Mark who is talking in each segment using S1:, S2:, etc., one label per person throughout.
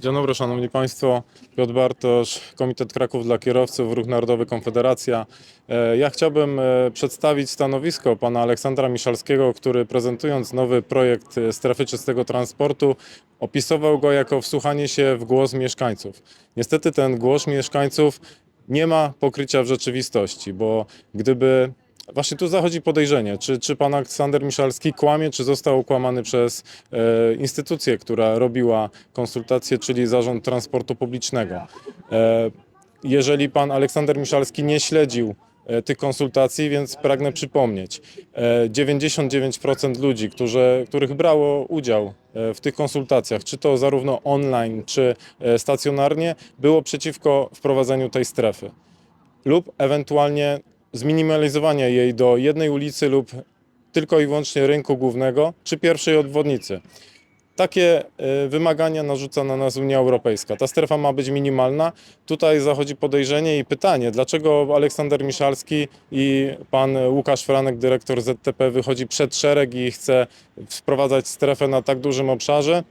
S1: Dzień dobry, Szanowni Państwo. Piotr Bartosz, Komitet Kraków dla Kierowców, Ruch Narodowy Konfederacja. E, Ja chciałbym e, przedstawić stanowisko pana Aleksandra Miszalskiego, który prezentując nowy projekt e, strefy czystego transportu, opisował go jako wsłuchanie się w głos mieszkańców. Niestety ten głos mieszkańców nie ma pokrycia w rzeczywistości, bo gdyby Właśnie tu zachodzi podejrzenie, czy, czy pan Aleksander Miszalski kłamie, czy został okłamany przez e, instytucję, która robiła konsultacje, czyli Zarząd Transportu Publicznego. E, jeżeli pan Aleksander Miszalski nie śledził e, tych konsultacji, więc pragnę przypomnieć, e, 99% ludzi, którzy, których brało udział e, w tych konsultacjach, czy to zarówno online, czy e, stacjonarnie, było przeciwko wprowadzeniu tej strefy lub ewentualnie zminimalizowania jej do jednej ulicy lub tylko i wyłącznie rynku głównego czy pierwszej obwodnicy. Takie y, wymagania narzuca na nas Unia Europejska. Ta strefa ma być minimalna. Tutaj zachodzi podejrzenie i pytanie, dlaczego Aleksander Miszalski i pan Łukasz Franek, dyrektor ZTP, wychodzi przed szereg i chce wprowadzać strefę na tak dużym obszarze,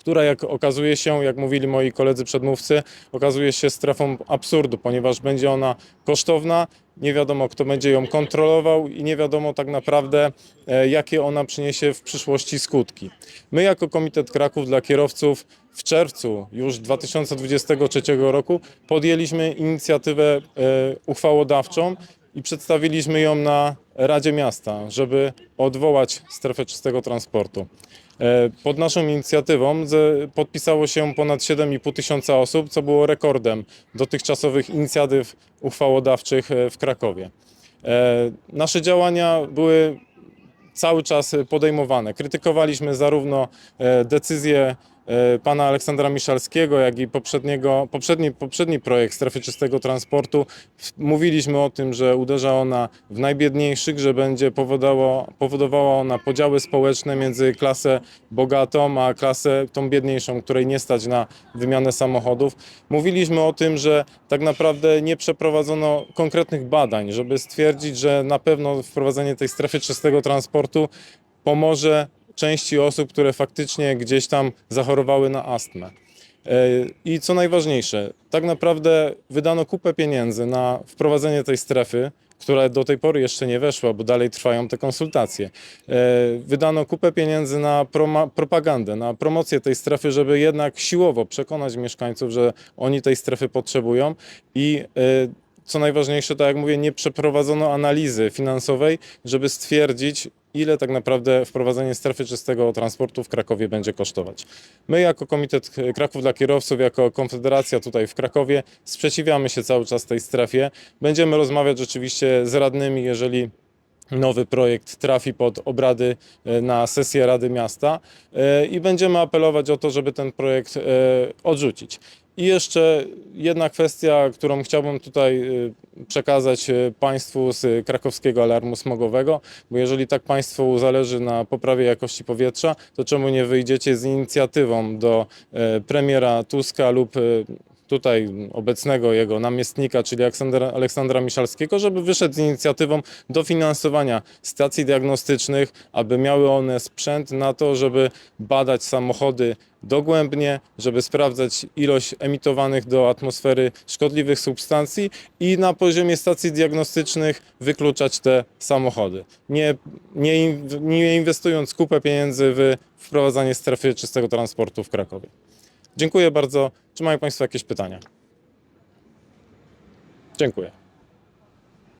S1: która jak okazuje się, jak mówili moi koledzy przedmówcy, okazuje się strefą absurdu, ponieważ będzie ona kosztowna, nie wiadomo kto będzie ją kontrolował i nie wiadomo tak naprawdę e, jakie ona przyniesie w przyszłości skutki. My jako Komitet Kraków dla Kierowców w czerwcu już 2023 roku podjęliśmy inicjatywę e, uchwałodawczą i przedstawiliśmy ją na Radzie Miasta, żeby odwołać strefę czystego transportu. E, Pod naszą inicjatywą podpisało się ponad 7,5 tysiąca osób, co było rekordem dotychczasowych inicjatyw uchwałodawczych e, w Krakowie. E, Nasze działania były cały czas podejmowane. Krytykowaliśmy zarówno e, decyzję e, pana Aleksandra Miszalskiego, jak i poprzedniego, poprzedni, poprzedni projekt strefy czystego transportu. Mówiliśmy o tym, że uderza ona w najbiedniejszych, że będzie powodowała ona podziały społeczne między klasę bogatą, a klasę tą biedniejszą, której nie stać na wymianę samochodów. Mówiliśmy o tym, że tak naprawdę nie przeprowadzono konkretnych badań, żeby stwierdzić, że na pewno wprowadzenie tej strefy czystego transportu pomoże części osób, które faktycznie gdzieś tam zachorowały na astmę. E, I co najważniejsze, tak naprawdę wydano kupę pieniędzy na wprowadzenie tej strefy, która do tej pory jeszcze nie weszła, bo dalej trwają te konsultacje. E, Wydano kupę pieniędzy na propagandę, na promocję tej strefy, żeby jednak siłowo przekonać mieszkańców, że oni tej strefy potrzebują i e, co najważniejsze, tak jak mówię, nie przeprowadzono analizy finansowej, żeby stwierdzić, ile tak naprawdę wprowadzenie strefy czystego transportu w Krakowie będzie kosztować. My jako Komitet Kraków dla Kierowców, jako Konfederacja tutaj w Krakowie sprzeciwiamy się cały czas tej strefie. Będziemy rozmawiać rzeczywiście z radnymi, jeżeli nowy projekt trafi pod obrady e, na sesję Rady Miasta e, i będziemy apelować o to, żeby ten projekt e, odrzucić. I jeszcze jedna kwestia, którą chciałbym tutaj przekazać Państwu z krakowskiego alarmu smogowego, bo jeżeli tak Państwu zależy na poprawie jakości powietrza, to czemu nie wyjdziecie z inicjatywą do premiera Tuska lub tutaj obecnego jego namiestnika, czyli Aleksandra, Aleksandra Miszalskiego, żeby wyszedł z inicjatywą dofinansowania stacji diagnostycznych, aby miały one sprzęt na to, żeby badać samochody dogłębnie, żeby sprawdzać ilość emitowanych do atmosfery szkodliwych substancji i na poziomie stacji diagnostycznych wykluczać te samochody. Nie, nie, nie inwestując kupę pieniędzy w wprowadzanie strefy czystego transportu w Krakowie. Dziękuję bardzo. Czy mają Państwo jakieś pytania? Dziękuję.